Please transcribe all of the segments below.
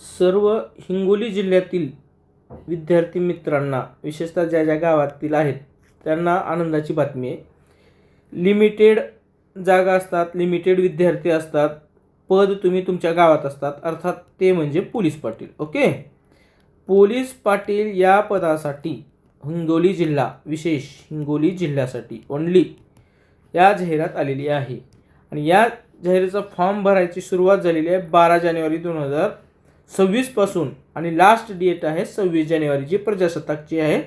सर्व हिंगोली जिल्ह्यातील विद्यार्थी मित्रांना विशेषतः ज्या ज्या गावातील आहेत त्यांना आनंदाची बातमी आहे. लिमिटेड जागा असतात लिमिटेड विद्यार्थी असतात पद तुम्ही तुमच्या गावात असतात अर्थात ते म्हणजे police Patil okay? Police Patil या पदासाठी हिंगोली जिल्हा विशेष हिंगोली जिल्ह्यासाठी ओनली या जाहिरात आलेली आहे. आणि या जाहिरातीचा फॉर्म भरायची सुरुवात झालेली आहे बारा जानेवारी दोन हजार सव्वीसपासून आणि लास्ट डेट आहे सव्वीस जानेवारीची प्रजासत्ताकची आहे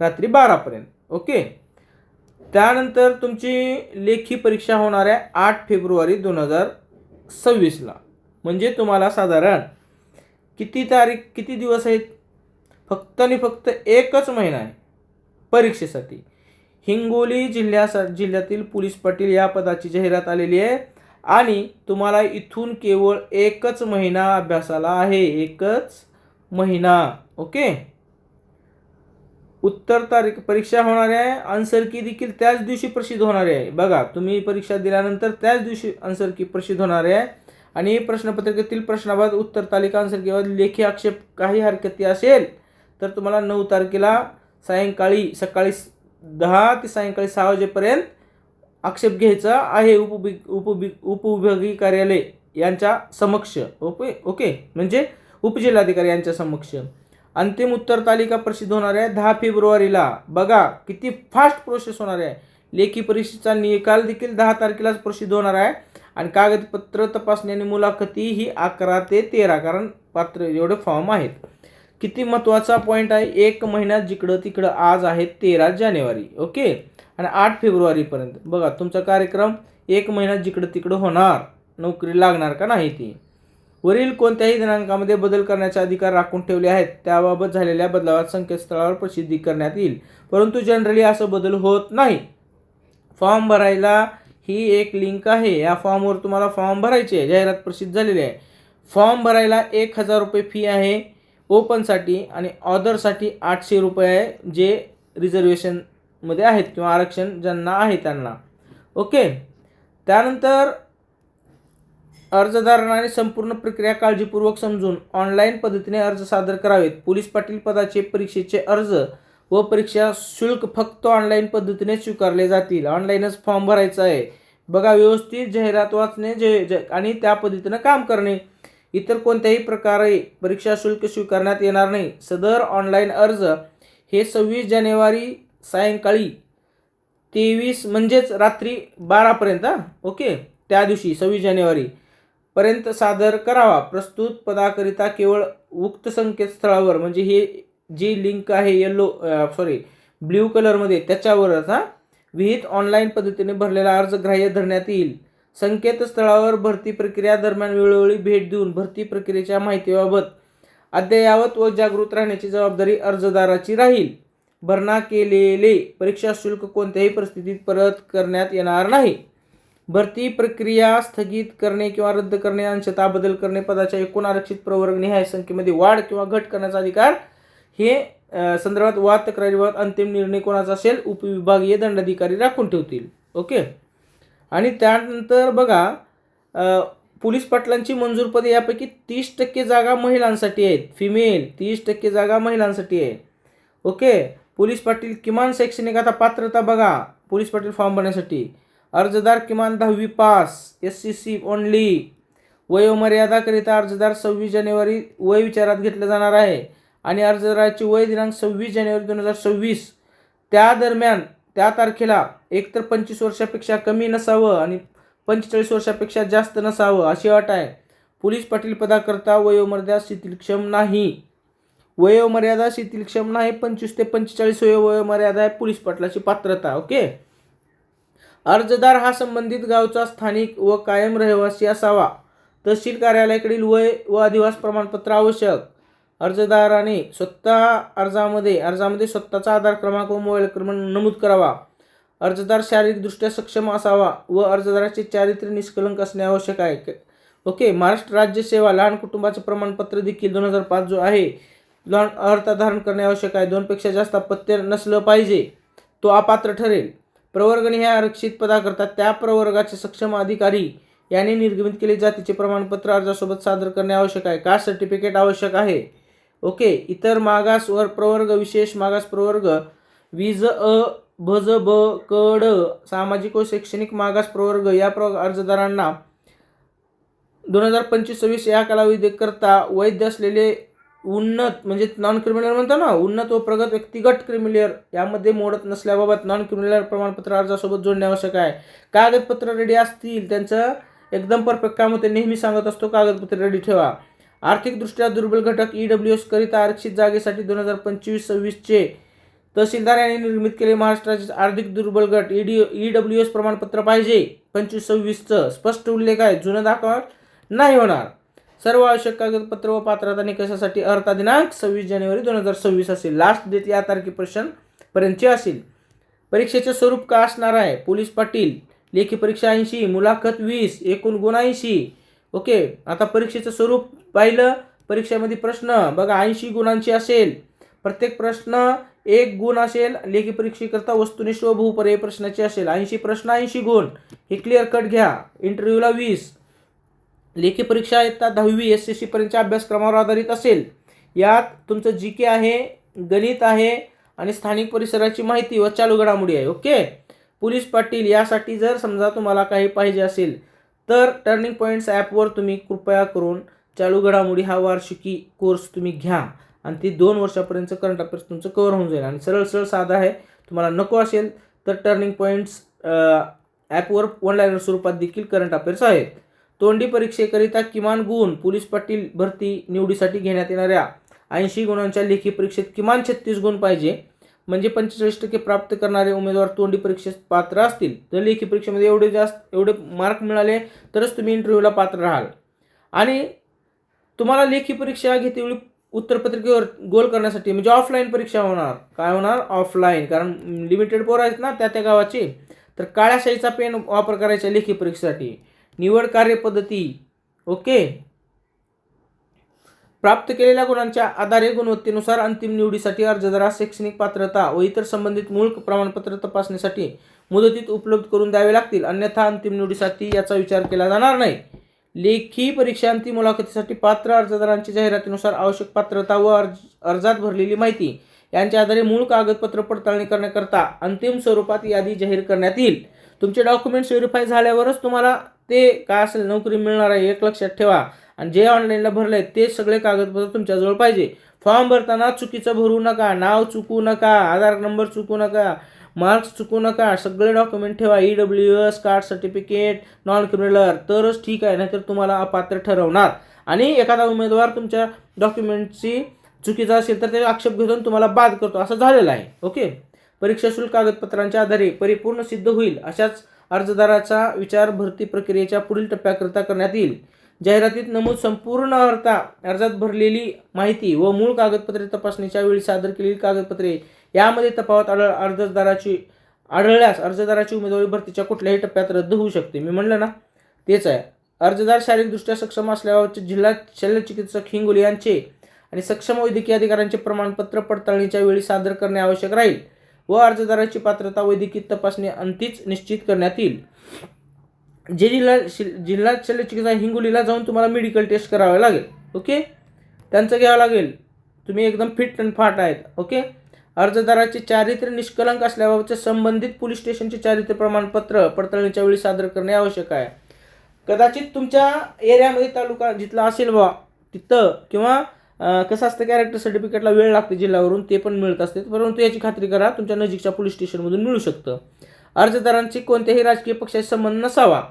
रात्री बारापर्यंत ओके त्यानंतर तुमची लेखी परीक्षा होणार आहे आठ फेब्रुवारी दोन हजार सव्वीसला म्हणजे तुम्हाला साधारण किती तारीख किती दिवस आहेत? फक्त आणि फक्त एकच महिना आहे परीक्षेसाठी. हिंगोली जिल्ह्यासा जिल्ह्यातील पोलीस पाटील या पदाची जाहिरात आलेली आहे. आणि तुम्हाला इथून केवळ एकच महिना अभ्यासाला आहे एकच महिना ओके? उत्तर तारीख परीक्षा होणार आहे आन्सर की देखील त्याच दिवशी प्रसिद्ध होणार आहे. बघा तुम्ही परीक्षा दिल्यानंतर त्याच दिवशी आन्सर की प्रसिद्ध होणार आहे. आणि प्रश्नपत्रिकेतील प्रश्नाबाद उत्तर तालिका आन्सर किंवा लेखी आक्षेप काही हरकती असेल तर तुम्हाला नऊ तारखेला सायंकाळी सकाळी दहा ते सायंकाळी सहा वाजेपर्यंत आक्षेप घ्यायचा आहे उपबि उपभि उपविभागीय कार्यालय यांच्या समक्ष. Okay okay. म्हणजे उपजिल्हाधिकारी यांच्या समक्ष. अंतिम उत्तर तालिका प्रसिद्ध होणार आहे दहा फेब्रुवारीला. बघा किती फास्ट प्रोसेस होणार आहे. लेखी परीक्षेचा निकाल देखील दहा तारखेलाच प्रसिद्ध होणार आहे. आणि कागदपत्र तपासणी आणि मुलाखती ही अकरा ते तेरा कारण पात्र एवढे फॉर्म आहेत. किती महत्त्वाचा पॉईंट आहे? एक महिन्यात जिकडं तिकडं आज आहे तेरा जानेवारी ओके? आणि आठ फेब्रुवारीपर्यंत. बघा तुमचा कार्यक्रम एक महिन्यात जिकडं तिकडं होणार. नोकरी लागणार का नाही ती? वरील कोणत्याही दिनांकामध्ये बदल करण्याचे अधिकार राखून ठेवले आहेत. त्याबाबत झालेल्या बदलावात संकेतस्थळावर प्रसिद्धी करण्यात येईल. परंतु जनरली असं बदल होत नाही. फॉर्म भरायला ही एक लिंक आहे. या फॉर्मवर तुम्हाला फॉर्म भरायचे आहे. जाहिरात प्रसिद्ध झालेली आहे. फॉर्म भरायला एक हजार रुपये फी आहे. ओपनसाठी आणि ऑदरसाठी आठशे रुपये आहे जे रिझर्वेशनमध्ये आहेत किंवा आरक्षण ज्यांना आहे त्यांना. ओके? त्यानंतर अर्जदाराने संपूर्ण प्रक्रिया काळजीपूर्वक समजून ऑनलाईन पद्धतीने अर्ज सादर करावेत. पोलीस पाटील पदाचे परीक्षेचे अर्ज व परीक्षा शुल्क फक्त ऑनलाईन पद्धतीने स्वीकारले जातील. ऑनलाईनच फॉर्म भरायचा आहे. बघा व्यवस्थित जाहिरात वाचणे जे आणि त्या पद्धतीनं काम करणे. इतर कोणत्याही प्रकारे परीक्षा शुल्क स्वीकारण्यात येणार नाही. सदर ऑनलाईन अर्ज हे सव्वीस जानेवारी सायंकाळी तेवीस म्हणजेच रात्री बारापर्यंत हां? ओके. त्या दिवशी सव्वीस जानेवारी पर्यंत सादर करावा. प्रस्तुत पदाकरिता केवळ उक्त संकेतस्थळावर म्हणजे हे जी लिंक आहे येल्लो सॉरी ब्ल्यू कलरमध्ये त्याच्यावरच हां? विहित ऑनलाईन पद्धतीने भरलेला अर्ज ग्राह्य धरण्यात येईल. संकेतस्थळावर भरती प्रक्रिया दरम्यान वेळोवेळी भेट देऊन भरती प्रक्रियेच्या माहितीबाबत अद्ययावत व जागृत राहण्याची जबाबदारी अर्जदाराची राहील. भरणा केलेले परीक्षा शुल्क कोणत्याही परिस्थितीत परत करण्यात येणार नाही. भरती प्रक्रिया स्थगित करणे किंवा रद्द करणे अंशतः बदल करणे पदाच्या एकूण आरक्षित प्रवर्ग निहाय संख्येमध्ये वाढ किंवा घट करण्याचा अधिकार हे संदर्भात वाद तक्रारीबाबत अंतिम निर्णय कोणाचा असेल? उपविभागीय दंडाधिकारी राखून ठेवतील. ओके? आणि त्यानंतर बघा पोलीस पाटलांची मंजूर पदे यापैकी तीस टक्के जागा महिलांसाठी आहेत. फिमेल तीस टक्के जागा महिलांसाठी आहे. ओके? पोलीस पाटील किमान शैक्षणिक आता पात्रता बघा. पोलीस पाटील फॉर्म भरण्यासाठी. अर्जदार किमान दहावी pass S C C only वयोमर्यादाकरिता अर्जदार सव्वीस जानेवारी वय विचारात घेतलं जाणार आहे. आणि अर्जदाराची वय दिनांक सव्वीस जानेवारी दोन हजार सव्वीस. त्या दरम्यान त्या तारखेला एकतर पंचवीस वर्षापेक्षा कमी नसावं आणि पंचेचाळीस वर्षापेक्षा जास्त नसावं अशी अट आहे. पोलीस पाटील पदाकरता वयोमर्यादा शिथिलक्षम नाही. वयोमर्यादा शिथिलक्षम नाही पंचवीस ते पंचेचाळीस वयो वयोमर्यादा आहे पोलीस पाटलाची पात्रता ओके? अर्जदार हा संबंधित गावचा स्थानिक व कायम रहिवासी असावा. तहसील कार्यालयाकडील वय व अधिवास प्रमाणपत्र आवश्यक. अर्जदाराने स्वतः अर्जामध्ये अर्जामध्ये स्वतःचा आधार क्रमांक व मोबाईल क्रमांक नमूद करावा. अर्जदार शारीरिकदृष्ट्या सक्षम असावा व अर्जदाराचे चारित्र्य निष्कलंक असणे आवश्यक आहे. ओके महाराष्ट्र राज्य सेवा लहान कुटुंबाचं प्रमाणपत्र देखील दोन हजार पाच जो आहे लहान अर्थ धारण करणे आवश्यक आहे. दोनपेक्षा जास्त अपत्य नसलं पाहिजे तो अपात्र ठरेल. प्रवर्गणी ह्या आरक्षित पदाकरता त्या प्रवर्गाचे सक्षम अधिकारी याने निर्गमित केले जातीचे प्रमाणपत्र अर्जासोबत सादर करणे आवश्यक आहे. कास्ट सर्टिफिकेट आवश्यक आहे. ओके इतर मागास वर प्रवर्ग विशेष मागास प्रवर्ग वीज अ भज ब कड सामाजिक व शैक्षणिक मागास प्रवर्ग या प्र अर्जदारांना दोन हजार पंचवीस सव्वीस या कालावधीकरता वैध असलेले उन्नत म्हणजे नॉन क्रिमिनल म्हणतो ना उन्नत व प्रगत व्यक्तिगत क्रिमिलियर यामध्ये मोडत नसल्याबाबत नॉन क्रिमिनल प्रमाणपत्र अर्जासोबत जोडणे आवश्यक आहे. कागदपत्र रेडी असतील त्यांचं एकदम परफेक्ट काम होते नेहमी सांगत असतो कागदपत्र रेडी ठेवा. आर्थिकदृष्ट्या दुर्बल घटक ई डब्ल्यू एस आरक्षित जागेसाठी दोन हजार पंचवीस सव्वीसचे तहसीलदार यांनी निर्मित केले महाराष्ट्राचे आर्थिक दुर्बल गट. E D E W S प्रमाणपत्र पाहिजे. पंचवीस सव्वीसचं. स्पष्ट उल्लेख आहे. जुनं दाखवा नाही होणार. सर्व आवश्यक कागदपत्र व पात्रता निकषासाठी अर्था दिनांक सव्वीस जानेवारी दोन हजार सव्वीस असेल. लास्ट डेट या तारखेपर्यंतची असेल. परीक्षेचे स्वरूप का असणार आहे? पोलीस पाटील. लेखी परीक्षा ऐंशी मुलाखत वीस एकूण गुण ऐंशी. ओके आता परीक्षेचं स्वरूप पाहिलं. परीक्षेमध्ये प्रश्न बघा ऐंशी गुणांची असेल. प्रत्येक प्रश्न एक गुण असेल. लेखी परीक्षेकरता वस्तुनिष्ठ व बहुपर्यायी प्रश्नाची असेल. ऐंशी प्रश्न ऐंशी गुण. हे क्लिअर कट घ्या. इंटरव्ह्यूला वीस. लेखी परीक्षा इयत्ता दहावी एस एस सी पर्यंतच्या अभ्यासक्रमावर आधारित असेल. यात तुमचं जी के आहे गणित आहे आणि स्थानिक परिसराची माहिती व चालू घडामोडी आहे. ओके? पोलीस पाटील यासाठी जर समजा तुम्हाला काही पाहिजे असेल तर टर्निंग पॉईंट्स ॲपवर तुम्ही कृपया करून चालू घडामोडी हा वार्षिकी कोर्स तुम्ही घ्या. आणि ती दोन वर्षापर्यंत करंट अफेअर्स तुमचं कवर होऊन जाईल. आणि सरळ सरळ साधा आहे तुम्हाला नको असेल तर टर्निंग पॉईंट्स ॲपवर ऑनलाईन स्वरूपात देखील करंट अफेअर्स आहेत. तोंडी परीक्षेकरिता किमान गुण पोलीस पाटील भरती निवडीसाठी घेण्यात येणाऱ्या ऐंशी गुणांच्या लेखी परीक्षेत किमान छत्तीस गुण पाहिजे. म्हणजे पंचेचाळीस टक्के प्राप्त करणारे उमेदवार तोंडी परीक्षेत पात्र असतील तर लेखी परीक्षेमध्ये एवढे जास्त एवढे मार्क मिळाले तरच तुम्ही इंटरव्ह्यूला पात्र राहाल. आणि तुम्हाला लेखी परीक्षा घेतेवेळी उत्तरपत्रिकेवर गोल करण्यासाठी म्हणजे ऑफलाईन परीक्षा होणार. काय होणार? ऑफलाईन कारण लिमिटेड पोर आहेत ना त्या त्या गावाचे. तर काळ्या शाईचा पेन वापर करायचा लेखी परीक्षेसाठी. निवड कार्यपद्धती ओके प्राप्त केलेल्या गुणांच्या आधारे गुणवत्तेनुसार अंतिम निवडीसाठी अर्जदारास शैक्षणिक पात्रता व इतर संबंधित मूळ प्रमाणपत्र तपासणीसाठी मुदतीत उपलब्ध करून द्यावे लागतील. अन्यथा अंतिम निवडीसाठी याचा विचार केला जाणार नाही. लेखी परीक्षा अंतिम मुलाखतीसाठी पात्र अर्जदारांची जाहिरातीनुसार आवश्यक पात्रता व अर्ज अर्जात भरलेली माहिती यांच्या आधारे मूळ कागदपत्र पडताळणी करण्याकरता अंतिम स्वरूपात यादी जाहीर करण्यात येईल. तुमचे डॉक्युमेंट्स व्हेरीफाय झाल्यावरच तुम्हाला ते काय असेल नोकरी मिळणार आहे एक लक्षात ठेवा. आणि जे ऑनलाईनला भरलं आहे ते सगळे कागदपत्र तुमच्याजवळ पाहिजे. फॉर्म भरताना चुकीचं भरू नका नाव चुकू नका आधार नंबर चुकू नका मार्क्स चुकू नका सगळे डॉक्युमेंट ठेवा E W S card certificate non क्रिमिनलर तरच ठीक आहे नाहीतर तुम्हाला अपात्र ठरवणार. आणि एखादा उमेदवार तुमच्या डॉक्युमेंटची चुकीचा असेल तर ते आक्षेप घेऊन तुम्हाला बाद करतो. असं झालेलं आहे ओके? परीक्षा शुल्क कागदपत्रांच्या आधारे परिपूर्ण सिद्ध होईल अशाच अर्जदाराचा विचार भरती प्रक्रियेच्या पुढील टप्प्याकरिता करण्यात येईल. जाहिरातीत नमूद संपूर्ण अर्था अर्जात भरलेली माहिती व मूळ कागदपत्रे तपासणीच्या वेळी सादर केलेली कागदपत्रे यामध्ये तफावत आढळ अर्जदाराची आढळल्यास अर्जदाराची उमेदवारी भरतीच्या कुठल्याही टप्प्यात रद्द होऊ शकते. मी म्हणलं ना? तेच आहे. अर्जदार शारीरिकदृष्ट्या सक्षम असल्याबाबतचे जिल्हा शल्यचिकित्सक हिंगोली यांचे आणि सक्षम वैद्यकीय अधिकाऱ्यांचे प्रमाणपत्र पडताळणीच्या वेळी सादर करणे आवश्यक राहील व अर्जदाराची पात्रता वैद्यकीय तपासणी अंतीच निश्चित करण्यात येईल. जे जिल्हा शि- जिल्हा शल्यचिकित्सा हिंगोलीला जाऊन तुम्हाला मेडिकल टेस्ट करावे लागेल ओके त्यांचं घ्यावं लागेल. तुम्ही एकदम फिट अँड फाट आहेत ओके अर्जदाराचे चारित्र्य निष्कलंक असल्याबाबतचे संबंधित पोलीस स्टेशनचे चारित्र्य प्रमाणपत्र पडताळणीच्या वेळी सादर करणे आवश्यक आहे. कदाचित तुमच्या एरियामध्ये तालुका जिथला असेल बा तिथं किंवा कसं असतं कॅरेक्टर सर्टिफिकेटला वेळ लागते जिल्ह्यावरून ते पण मिळत असते. परंतु याची खात्री करा तुमच्या नजीकच्या पोलीस स्टेशनमधून मिळू शकतं. अर्जदारांची कोणत्याही राजकीय पक्षाशी संबंध नसावा.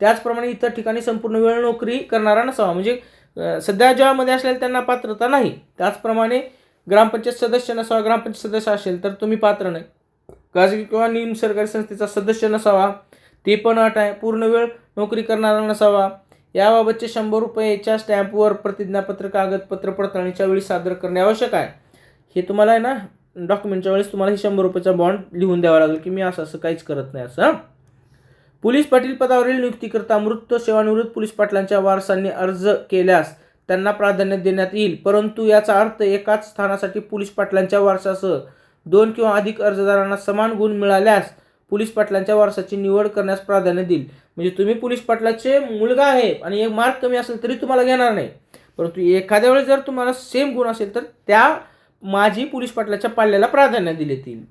त्याचप्रमाणे इतर ठिकाणी संपूर्ण वेळ नोकरी करणारा नसावा. म्हणजे सध्या जॉबमध्ये असलेल्या त्यांना पात्रता नाही. त्याचप्रमाणे ग्रामपंचायत सदस्य नसावा ग्रामपंचायत सदस्य असेल तर तुम्ही पात्र नाही. खाजगी किंवा निमसरकारी संस्थेचा सदस्य नसावा. ते पण अट आहे पूर्ण वेळ नोकरी करणारा नसावा. याबाबतचे शंभर रुपयेच्या स्टॅम्पवर प्रतिज्ञापत्र कागदपत्र पडताळणीच्या वेळी सादर करणे आवश्यक आहे. हे तुम्हाला आहे ना डॉक्युमेंटच्या वेळेस तुम्हाला हे शंभर रुपयाचा बॉन्ड लिहून द्यावा लागेल की मी असं असं काहीच करत नाही असं पोलीस पाटील पदावरील नियुक्तीकरता मृत सेवानिवृत्त पोलीस पाटलांच्या वारसांनी अर्ज केल्यास त्यांना प्राधान्य देण्यात येईल. परंतु याचा अर्थ एकाच स्थानासाठी पोलीस पाटलांच्या वारसासह दोन किंवा अधिक अर्जदारांना समान गुण मिळाल्यास पोलीस पाटलांच्या वारसाची निवड करण्यास प्राधान्य देईल. म्हणजे तुम्ही पोलीस पाटलाचे मुलगा आहे आणि एक मार्क कमी असेल तरी तुम्हाला घेणार नाही. परंतु एखाद्या वेळेस जर तुम्हाला सेम गुण असेल तर त्या माजी पोलीस पाटलाच्या पाल्याला प्राधान्य दिले येईल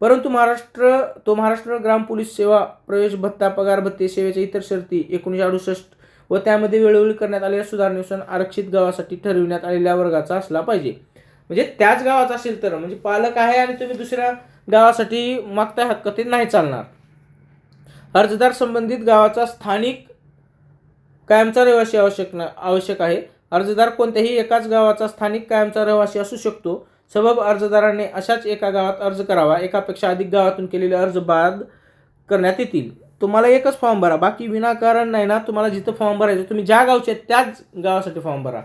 परंतु महाराष्ट्र तो महाराष्ट्र ग्राम पोलीस सेवा प्रवेश भत्ता पगार भत्ते सेवेच्या इतर शर्ती एकोणीसशे अडुसष्ट व त्यामध्ये वेळोवेळी करण्यात आलेल्या सुधारणेनुसार आरक्षित गावासाठी ठरविण्यात आलेल्या वर्गाचा असला पाहिजे. म्हणजे त्याच गावाचा असेल तर म्हणजे पालक आहे आणि तुम्ही दुसऱ्या गावासाठी मागताय हक्क ते नाही चालणार. अर्जदार संबंधित गावाचा स्थानिक कायमचा रहिवासी आवश्यक ना आवश्यक आहे. अर्जदार कोणत्याही एकाच गावाचा स्थानिक कायमचा रहिवासी असू शकतो. सबब अर्जदाराने अशाच एका गावात अर्ज करावा. एकापेक्षा अधिक गावातून केलेले अर्ज बाद करण्यात येतील. तुम्हाला एकच फॉर्म भरा. बाकी विनाकारण नाही ना तुम्हाला जिथं फॉर्म भरायचं तुम्ही ज्या गावचे आहेत त्याच गावासाठी फॉर्म भरा.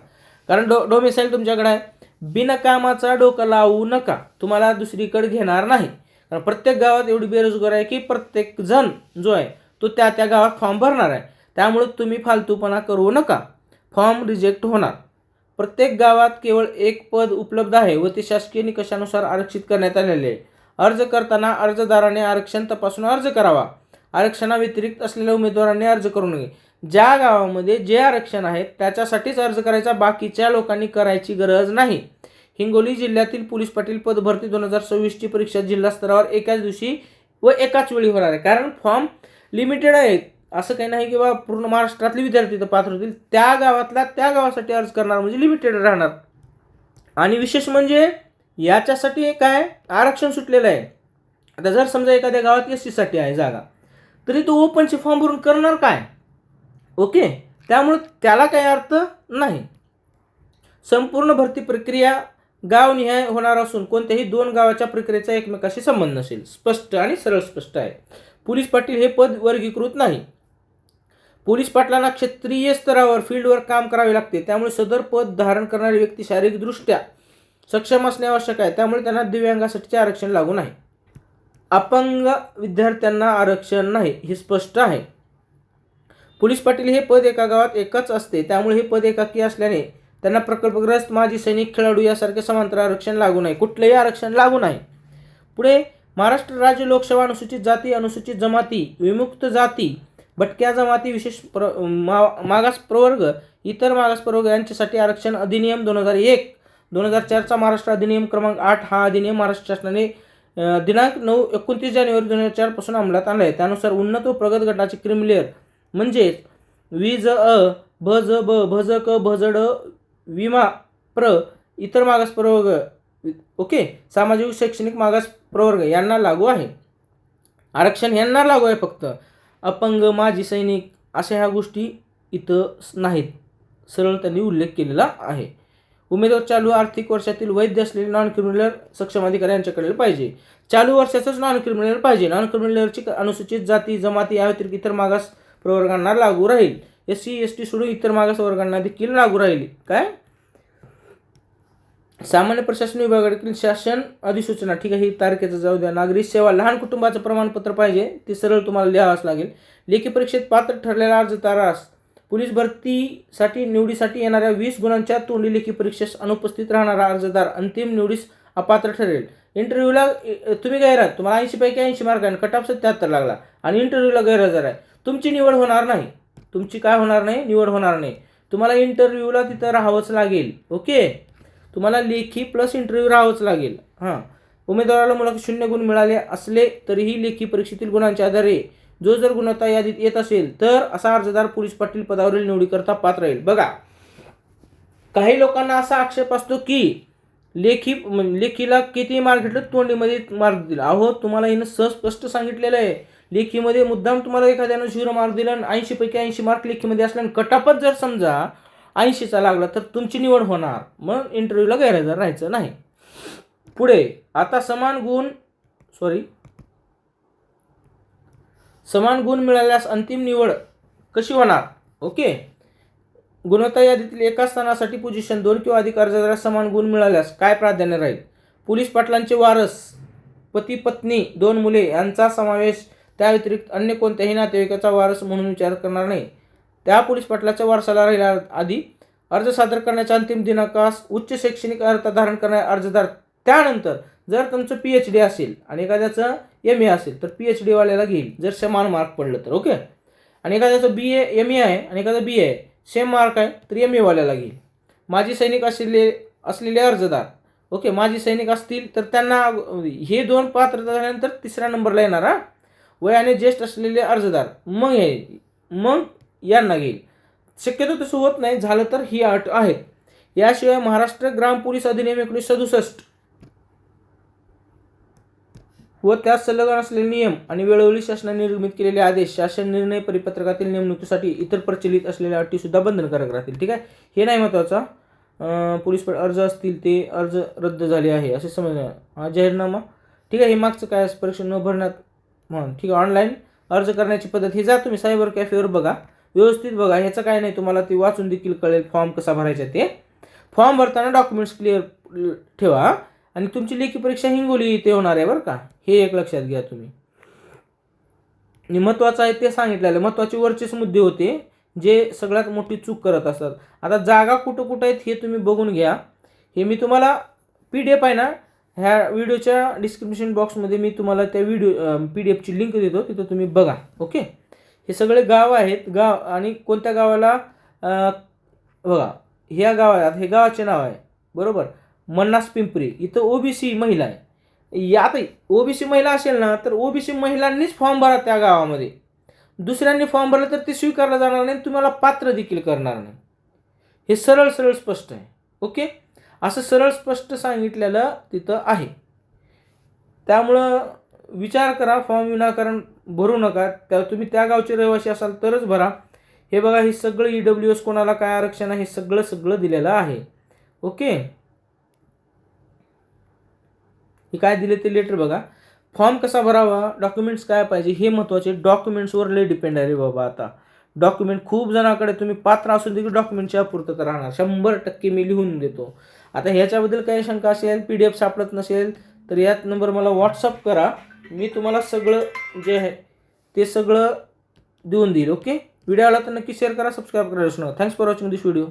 कारण डो डोमिसाईल तुमच्याकडे आहे. बिनकामाचा डोकं लावू नका. तुम्हाला दुसरीकडे घेणार नाही. कारण प्रत्येक गावात एवढी बेरोजगार आहे की प्रत्येक जण जो आहे तो त्या त्या गावात फॉर्म भरणार आहे. त्यामुळे तुम्ही फालतूपणा करू नका. फॉर्म रिजेक्ट होणार. प्रत्येक गावात केवळ एक पद उपलब्ध आहे व ते शासकीय निकषानुसार आरक्षित करण्यात आलेले आहे. अर्ज करताना अर्जदाराने आरक्षण तपासून अर्ज करावा. आरक्षणाव्यतिरिक्त असलेल्या उमेदवारांनी अर्ज करू नये. ज्या गावामध्ये जे आरक्षण आहे त्याच्यासाठीच अर्ज करायचा बाकीच्या लोकांनी करायची गरज नाही. हिंगोली जिल्ह्यातील पोलीस पाटील पद भरती दोन हजार सव्वीसची परीक्षा जिल्हा स्तरावर एकाच दिवशी व एकाच वेळी होणार आहे. कारण फॉर्म लिमिटेड आहेत. असं काही नाही की बा पूर्ण महाराष्ट्रातले विद्यार्थी तर पात्र होतील. त्या गावातला त्या गावासाठी अर्ज करणार म्हणजे लिमिटेड राहणार. आणि विशेष म्हणजे याच्यासाठी काय आरक्षण सुटलेलं आहे. आता जर समजा एखाद्या गावात एस सीसाठी आहे जागा तरी तो ओपनचे फॉर्म भरून करणार काय? ओके? त्यामुळे त्याला काही अर्थ नाही. संपूर्ण भरती प्रक्रिया गावनिहाय होणार असून कोणत्याही दोन गावाच्या प्रक्रियेचा एकमेकाशी संबंध नसेल. स्पष्ट आणि सरळ स्पष्ट आहे. पोलीस पाटील हे पद वर्गीकृत नाही. पोलीस पाटलांना क्षेत्रीय स्तरावर फील्डवर काम करावे लागते. त्यामुळे सदर पद धारण करणारी व्यक्ती शारीरिकदृष्ट्या सक्षम असणे आवश्यक आहे. त्यामुळे त्यांना दिव्यांगासाठीचे आरक्षण लागू नाही. अपंग विद्यार्थ्यांना आरक्षण नाही हे स्पष्ट आहे. पोलीस पाटील हे पद एका गावात एकच असते. त्यामुळे हे पद एकाकी असल्याने त्यांना प्रकल्पग्रस्त माजी सैनिक खेळाडू यासारखे समांतर आरक्षण लागू नाही. कुठलेही आरक्षण लागू नाही. पुढे महाराष्ट्र राज्य लोकसेवा अनुसूचित जाती अनुसूचित जमाती विमुक्त जाती भटक्या जमाती विशेष प्र मा मागास प्रवर्ग इतर मागास प्रवर्ग यांच्यासाठी आरक्षण अधिनियम दोन हजार एक दोन हजार चारचा महाराष्ट्र अधिनियम क्रमांक आठ हा अधिनियम महाराष्ट्र शासनाने दिनांक नऊ एकोणतीस जानेवारी दोन हजार चारपासून अंमलात आणला आहे त्यानुसार उन्नत व प्रगत गटाचे क्रिमिलेअर म्हणजेच वीज ज अ भ ज ब भ ज क भ ज ड विमा प्र इतर मागास प्रवर्ग ओके सामाजिक शैक्षणिक मागास प्रवर्ग यांना लागू आहे. आरक्षण यांना लागू आहे फक्त. अपंग माजी सैनिक अशा ह्या गोष्टी इथं नाहीत. सरळ त्यांनी उल्लेख केलेला आहे. उमेदवार चालू आर्थिक वर्षातील वैध असलेले नॉन क्रिमिनल सक्षम अधिकारी यांच्याकडे पाहिजे. चालू वर्षाचंच नॉन क्रिमिनल पाहिजे. नॉन क्रिमिनलची अनुसूचित जाती जमाती या व्यतिरिक्त इतर मागास प्रवर्गांना लागू राहील. एस सी एस टी सोडून इतर मागास वर्गांना देखील लागू राहील. काय? सामान्य प्रशासन विभागातील शासन अधिसूचना ठीक आहे ही तारखेचं जाऊ द्या. नागरिक सेवा लहान कुटुंबाचं प्रमाणपत्र पाहिजे ते सरळ तुम्हाला लिहावंच लागेल. लेखी परीक्षेत पात्र ठरलेला अर्जदारास पोलीस भरतीसाठी निवडीसाठी येणाऱ्या वीस गुणांच्या तोंडी लेखी परीक्षेस अनुपस्थित राहणारा अर्जदार अंतिम निवडीस अपात्र ठरेल. इंटरव्ह्यूला तुम्ही गैरहज तुम्हाला ऐंशी पैकी ऐंशी मार्क आहे कट ऑफ सत्याहत्तर लागला. आणि इंटरव्ह्यूला गैरहजर आहे. तुमची निवड होणार नाही. तुमची काय होणार नाही? निवड होणार नाही. तुम्हाला इंटरव्ह्यूला तिथं राहावंच लागेल. ओके? तुम्हाला लेखी प्लस इंटरव्ह्यू राहावंच लागेल. हां. उमेदवाराला मुलाखत शून्य गुण मिळाले असले तरीही लेखी परीक्षेतील गुणांच्या आधारे जो जर गुणवत्ता यादीत येत असेल तर असा अर्जदार पोलीस पाटील पदावरील निवडीकरता पात्र राहील. बघा. काही लोकांना असा आक्षेप असतो की लेखी लेखीला किती मार्क घेतलं तोंडीमध्ये मार्क दिला. अहो तुम्हाला हिनं स्पष्ट सांगितलेलं आहे. लेखीमध्ये मुद्दाम तुम्हाला एखाद्यानं झिरो मार्क दिला आणि ऐंशी पैकी ऐंशी मार्क लेखीमध्ये असल्याने कटापच जर समजा ऐंशीचा लागला तर तुमची निवड होणार. मग इंटरव्ह्यूला गैरहजर राहायचं नाही. पुढे आता समान गुण सॉरी समान गुण मिळाल्यास अंतिम निवड कशी होणार? ओके. गुणवत्ता यादीतील एका स्थानासाठी पोझिशन दोन किंवा अधिक अर्जदारास समान गुण मिळाल्यास काय प्राधान्य राहील? पोलीस पाटलांचे वारस पती पत्नी दोन मुले यांचा समावेश त्या व्यतिरिक्त अन्य कोणत्याही नातेवाईकाचा वारस म्हणून विचार करणार नाही. त्या पोलीस पाटलाच्या वारसाला राहिल्या आधी अर्ज सादर करण्याच्या अंतिम दिनांकास उच्च शैक्षणिक अर्थ धारण करणारे अर्जदार त्यानंतर जर तुमचं पी एच डी असेल आणि एखाद्याचं एम ए असेल तर पी एच डीवाल्याला घेईल. जर समान मार्क पडलं तर ओके आणि एखाद्याचं बी ए एम ए आहे आणि एखादं बी ए आहे सेम मार्क आहे तर एम एवाल्याला घेईल. माजी सैनिक असलेले असलेले अर्जदार ओके माजी सैनिक असतील तर त्यांना हे दोन पात्रता झाल्यानंतर तिसऱ्या नंबरला येणार हा? वयाने ज्येष्ठ असलेले अर्जदार. मग हे मग यांना घेईल शक्यतो तसं होत नाही. झालं तर ही अट आहेत याशिवाय महाराष्ट्र ग्राम पोलीस अधिनियम एकोणीसशे सदुसष्ट व त्यास संलग्न असलेले नियम आणि वेळोवेळी शासनाने निर्मित केलेले आदेश शासन निर्णय परिपत्रकातील नेमणुकीसाठी इतर प्रचलित असलेल्या अटीसुद्धा बंधनकारक राहतील. ठीक आहे? हे नाही महत्त्वाचा. पोलीस अर्ज असतील ते अर्ज रद्द झाले आहे असे समजणार हा जाहीरनामा. ठीक आहे? हे मागचं काय? असं परीक्षा न भरण्यात म्हणून ठीक आहे ऑनलाईन अर्ज करण्याची पद्धत ही जा तुम्ही. सायबर कॅफेवर बघा. व्यवस्थित बघा ह्याचं काय नाही तुम्हाला ते वाचून देखील कळेल फॉर्म कसा भरायचा ते. फॉर्म भरताना डॉक्युमेंट्स क्लिअर ठेवा आणि तुमची लेखी परीक्षा हिंगोली इथे होणार आहे बरं का. हे एक लक्षात घ्या तुम्ही. आणि महत्त्वाचं आहे ते सांगितलेलं महत्त्वाचे वरचेच मुद्दे होते जे सगळ्यात मोठी चूक करत असतात. आता जागा कुठं कुठं आहेत हे तुम्ही बघून घ्या. हे मी तुम्हाला पी डी एफ आहे ना ह्या व्हिडिओच्या डिस्क्रिप्शन बॉक्समध्ये मी तुम्हाला त्या व्हिडिओ पी डी एफची लिंक देतो तिथं तुम्ही बघा ओके? हे सगळे गाव आहेत. गाव आणि कोणत्या गावाला? बघा ह्या गावात हे गावाचे नाव आहे. बरोबर? मन्नास पिंपरी. इथं ओबीसी महिला आहे. यातही ओ बी ओबीसी महिला असेल ना तर ओबीसी महिलांनीच फॉर्म भरा त्या गावामध्ये. दुसऱ्यांनी फॉर्म भरला तर ते स्वीकारलं जाणार नाही तुम्हाला पात्र देखील करणार नाही. हे सरळ सरळ स्पष्ट आहे. ओके? असं सरळ स्पष्ट सांगितलेलं तिथं आहे. त्यामुळं विचार करा फॉर्म विनाकारण भरू नका त्या तुम्ही त्या गावचे रहिवासी असाल तरच भरा. हे बघा हे सगळं ई डब्ल्यू एस कोणाला काय आरक्षण आहे हे सगळं सगळं दिलेलं आहे. ओके? हे काय दिले ते लेटर बघा. फॉर्म कसा भरावा डॉक्युमेंट्स काय पाहिजे हे महत्त्वाचे डॉक्युमेंट्सवर लय डिपेंड आहे रे बाबा आता. डॉक्युमेंट खूप जणांकडे तुम्ही पात्र असून देखील डॉक्युमेंटची अपूर्तता राहणार. शंभर टक्के मी लिहून देतो. आता ह्याच्याबद्दल काही शंका असेल पी डी एफ सापडत नसेल तर यात नंबर मला व्हॉट्सअप करा. मी तुम्हाला सगळं जे आहे ते सगळं देऊन देईल ओके व्हिडिओ आला तर नक्की शेअर करा सबस्क्राईब करा विसरू नका. Thanks for watching this video